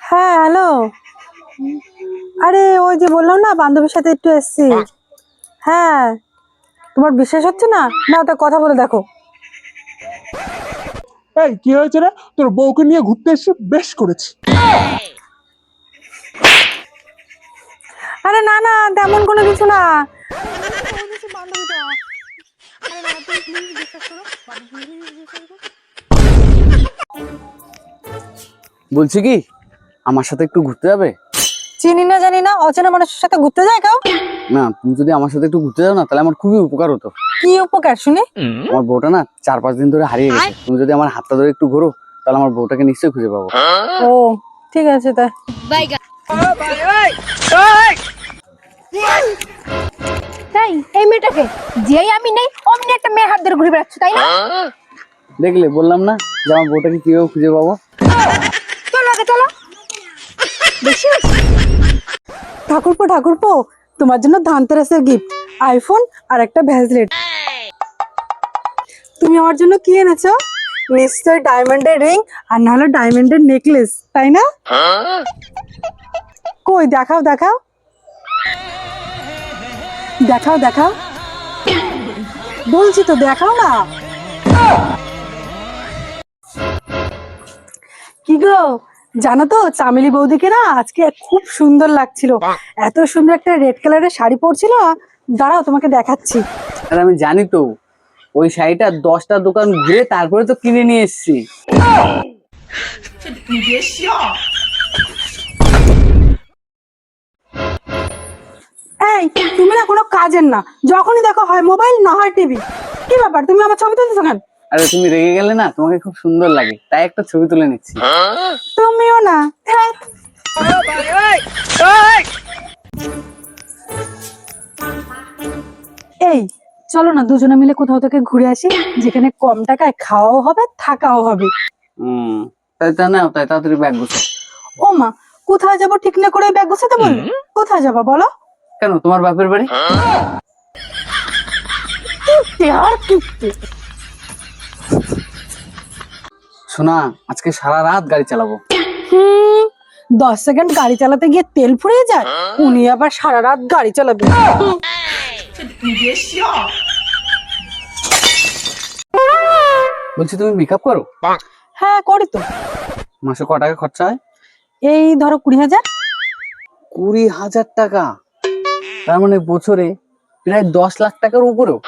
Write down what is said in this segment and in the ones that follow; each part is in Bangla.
হ্যাঁ হ্যালো আরে ওই যে বললাম না বান্ধবীর সাথে একটু এসছি। হ্যাঁ। তোমার বিশ্বাস হচ্ছে না? না তা কথা বলে দেখো। এই কি হয়েছে রে? তোর বউকে নিয়ে ঘুরতে এসে বেশ করেছি। আরে না না তেমন কোনো কিছু না। বলছি কি? আমার সাথে একটু ঘুরতে যাবে? চিনি না জানি না অচেনা মানুষের সাথে ঘুরতে যায় কেউ? না তুমি যদি আমার সাথে একটু ঘুরতে যাও না তাহলে আমার খুবই উপকার হতো। কি উপকার শুনি? আমার বউটা না চার পাঁচ দিন ধরে হারিয়ে গেছে। তুমি যদি আমার হাতটা ধরে একটু ঘোরো তাহলে আমার বউটাকে নিশ্চয়ই খুঁজে পাবো। ও ঠিক আছে তাই তাই এই মেয়েটাকে যেই আমি নেই অমনি একটা মেয়ের হাত ধরে ঘুরে বেড়াচ্ছ তাই না? দেখলে বললাম না যে আমার বউটাকে কীভাবে খুঁজে পাবো? ঠাকুরপো ঠাকুরপো, তোমার জন্য ধানতেরাসের গিফট আইফোন আর একটা ভ্যাসলেট তুমি আমার জন্য কি এনেছো? নিশ্চয় ডায়মন্ডের রিং আর না হলে ডায়মন্ডের নেকলেস তাই না? কই, দেখাও দেখাও। দেখাও দেখাও। বলছি তো, দেখাও না। কি গো? জানো তো চামেলি বৌদিকে না আজকে খুব সুন্দর লাগছিল। এত সুন্দর একটা রেড কালারের শাড়ি পরছিল। দাঁড়াও তোমাকে দেখাচ্ছি। আর আমি জানি তো ওই শাড়িটা দশটা দোকান ঘুরে তারপরে তো কিনে নিয়ে এসেছি। এই তুমি না কোনো কাজের না যখনই দেখো হয় মোবাইল না হয় টিভি কি ব্যাপার তুমি আমার ছবি তুলতেছো কেন? আরে তুমি রেগে গেলে না তোমাকে খুব সুন্দর লাগে তাই একটা ছবি তুলে নিচ্ছি। তুমিও না এই চলো না দুজনে মিলে কোথাও থেকে ঘুরে আসি যেখানে কম টাকায় খাওয়াও হবে থাকাও হবে। হম তাই তা না তাই তাড়াতাড়ি ব্যাগ গুছো। ও মা কোথায় যাব ঠিক না করে ব্যাগ গোছাতে বললে কোথায় যাব বলো? কেন তোমার বাপের বাড়ি? কিপ্টে আর কিপ্টে শোনা আজকে সারা রাত গাড়ি চালাবো। দশ সেকেন্ড গাড়ি চালাতে গিয়ে তেল ফুরিয়ে যায় উনি আবার সারা রাত গাড়ি চালাবে। বলছি তুমি মেকআপ করো? হ্যাঁ করি তো। মাসে ক টাকা খরচা হয়? এই ধরো কুড়ি হাজার। কুড়ি হাজার টাকা? তার মানে বছরে প্রায় দশ লাখ টাকার উপরেও।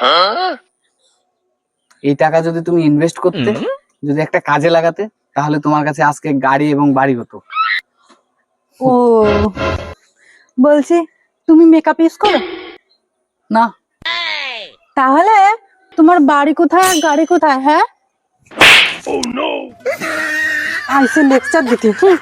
এই টাকা যদি তুমি ইনভেস্ট করতে যদি একটা কাজে লাগাতে তাহলে তোমার কাছে আজকে গাড়ি এবং বাড়ি হতো। ও বলছি তুমি মেকআপ ইউজ করো? না। তাহলে তোমার বাড়ি কোথায় আর গাড়ি কোথায় হ্যাঁ? আইসে লেকচার দিতে হুম।